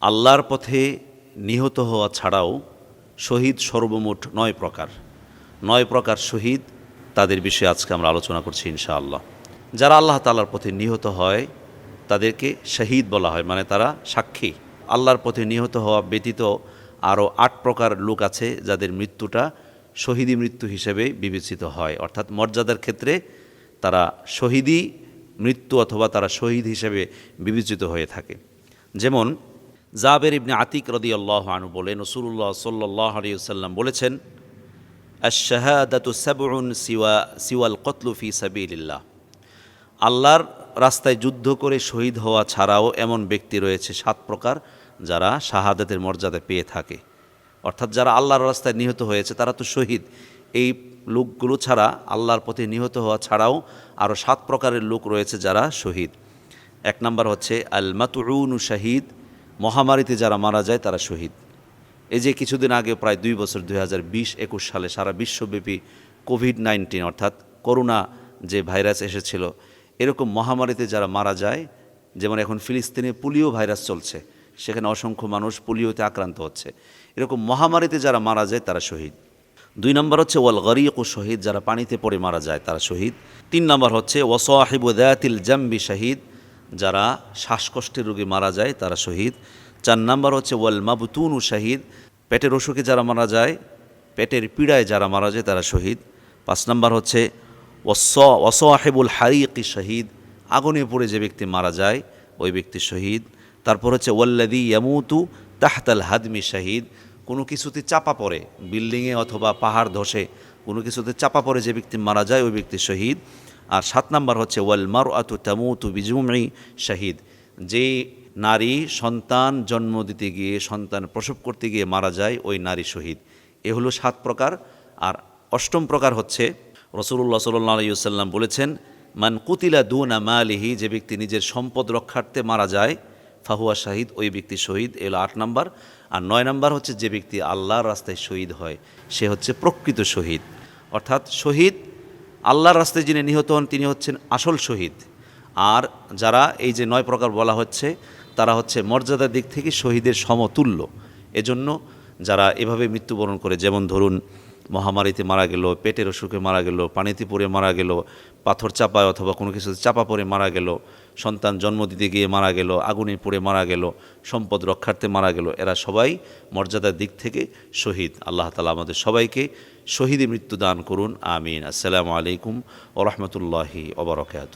আল্লাহর পথে নিহত হওয়া ছাড়াও শহীদ সর্বমোট নয় প্রকার। নয় প্রকার শহীদ তাদের বিষয়ে আজকে আমরা আলোচনা করছি ইনশাআল্লাহ। যারা আল্লাহ তালার পথে নিহত হয়, তাদেরকে শহীদ বলা হয় মানে তারা সাক্ষী। আল্লাহর পথে নিহত হওয়া ব্যতীত আরও আট প্রকার লোক আছে যাদের মৃত্যুটা শহীদি মৃত্যু হিসেবে বিবেচিত হয়। অর্থাৎ মর্যাদার ক্ষেত্রে তারা শহীদি মৃত্যু অথবা তারা শহীদ হিসেবে বিবেচিত হয়ে থাকে। যেমন জাবের ইবনে আতিক রদি আল্লাহ আনু বলেন রসুল্লাহ সাল্লাহ আলিয়াল্লাম বলেছেন সিওয়া, সিওয়াল কতলু ফি সাবিলিল্লাহ। আল্লাহর রাস্তায় যুদ্ধ করে শহীদ হওয়া ছাড়াও এমন ব্যক্তি রয়েছে সাত প্রকার, যারা শাহাদাতের মর্যাদা পেয়ে থাকে। অর্থাৎ যারা আল্লাহর রাস্তায় নিহত হয়েছে, তারা তো শহীদ। এই লোকগুলো ছাড়া আল্লাহর পথে নিহত হওয়া ছাড়াও আরও সাত প্রকারের লোক রয়েছে যারা শহীদ। এক নম্বর হচ্ছে আল মাতুউনু শাহিদ মহামারীতে যারা মারা যায়, তারা শহীদ। এই যে কিছুদিন আগে, প্রায় দুই বছর, দুই হাজার বিশ একুশ সালে সারা বিশ্বব্যাপী কোভিড নাইন্টিন, অর্থাৎ করোনা যে ভাইরাস এসেছিল, এরকম মহামারীতে যারা মারা যায়, যেমন এখন ফিলিস্তিনে পোলিও ভাইরাস চলছে, সেখানে অসংখ্য মানুষ পোলিওতে আক্রান্ত হচ্ছে। এরকম মহামারীতে যারা মারা যায়, তারা শহীদ। দুই নম্বর হচ্ছে, ওয়াল গরিক ও শহীদ, যারা পানিতে পড়ে মারা যায়, তারা শহীদ। তিন নম্বর হচ্ছে ওয়াসাহিবুদাতিল জাম্বি শহীদ। যারা শ্বাসকষ্টের রোগী মারা যায়, তারা শহীদ। চার নাম্বার হচ্ছে, ওয়াল মাবতুন শাহিদ। পেটের অসুখে যারা মারা যায়, পেটের পীড়ায় যারা মারা যায়, তারা শহীদ। পাঁচ নাম্বার হচ্ছে ওস ওসাহেবুল হারিকি শহীদ। আগুনে পড়ে যে ব্যক্তি মারা যায়, ওই ব্যক্তি শহীদ। তারপর হচ্ছে ওয়াল্লাদি ইয়ামুতু তাহতাল হাদমি শাহিদ। কোনো কিছুতে চাপা পড়ে, বিল্ডিংয়ে অথবা পাহাড় ধসে, কোনো কিছুতে চাপা পড়ে যে ব্যক্তি মারা যায়, ওই ব্যক্তি শহীদ। আর সাত নাম্বার হচ্ছে, ওয়াল মার আতু তামুতু বিজুমি শাহিদ। যে নারী সন্তান জন্ম দিতে গিয়ে, সন্তান প্রসব করতে গিয়ে মারা যায়, ওই নারী শহীদ। এ হলো সাত প্রকার। আর অষ্টম প্রকার হচ্ছে রসুল্লাহ সাল্লাহ আলাইসাল্লাম বলেছেন, মান কুতিলা দুন মালিহি, যে ব্যক্তি নিজের সম্পদ রক্ষার্থে মারা যায়, ফাহুয়া শাহিদ, ওই ব্যক্তি শহীদ এলো আট নাম্বার। আর নয় নাম্বার হচ্ছে, যে ব্যক্তি আল্লাহর রাস্তায় শহীদ হয়, সে হচ্ছে প্রকৃত শহীদ। অর্থাৎ শহীদ আল্লাহর রাস্তায় যিনি নিহত হন, তিনি হচ্ছেন আসল শহীদ। আর যারা এই যে নয় প্রকার বলা হচ্ছে, তারা হচ্ছে মর্যাদার দিক থেকে শহীদের সমতুল্য। এজন্য যারা এভাবে মৃত্যুবরণ করে, যেমন ধরুন মহামারীতে মারা গেল, পেটের অসুখে মারা গেল, পানিতে পড়ে মারা গেল পাথর চাপায় অথবা কোনো কিছু চাপা পড়ে মারা গেল, সন্তান জন্ম দিতে গিয়ে মারা গেল, আগুনে পড়ে মারা গেল, সম্পদ রক্ষার্থে মারা গেল, এরা সবাই মর্যাদার দিক থেকে শহীদ। আল্লাহ তালা আমাদের সবাইকে শহীদে মৃত্যু দান করুন, আমিন। আসসালামু আলাইকুম ও রহমতুল্লাহি ওবরকাত